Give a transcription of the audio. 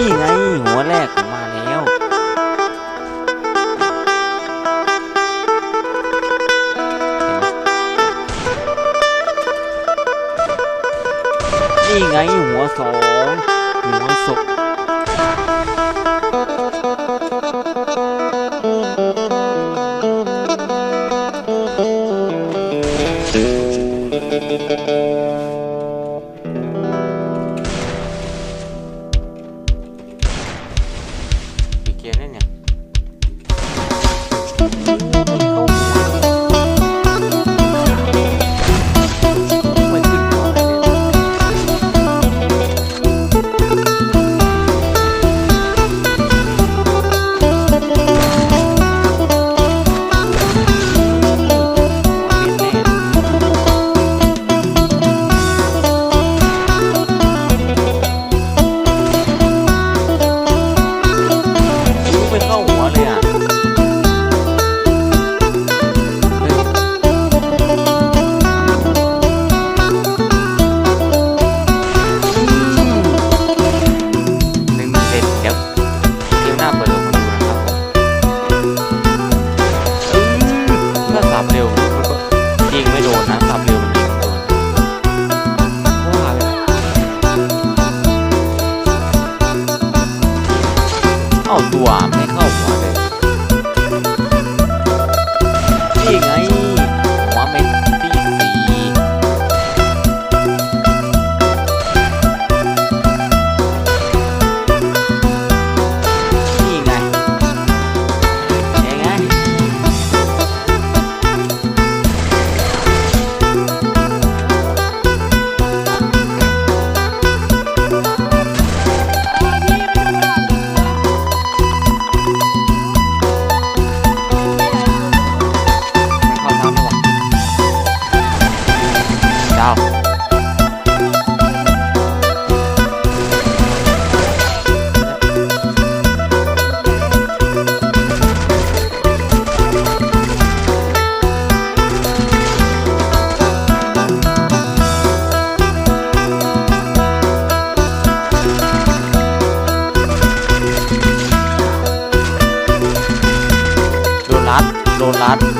นี่ไงหัวแรกมาแล้ว นี่ไงหัวสองหัวศพうん。tienen ya. 多啊！ รัดโลรัส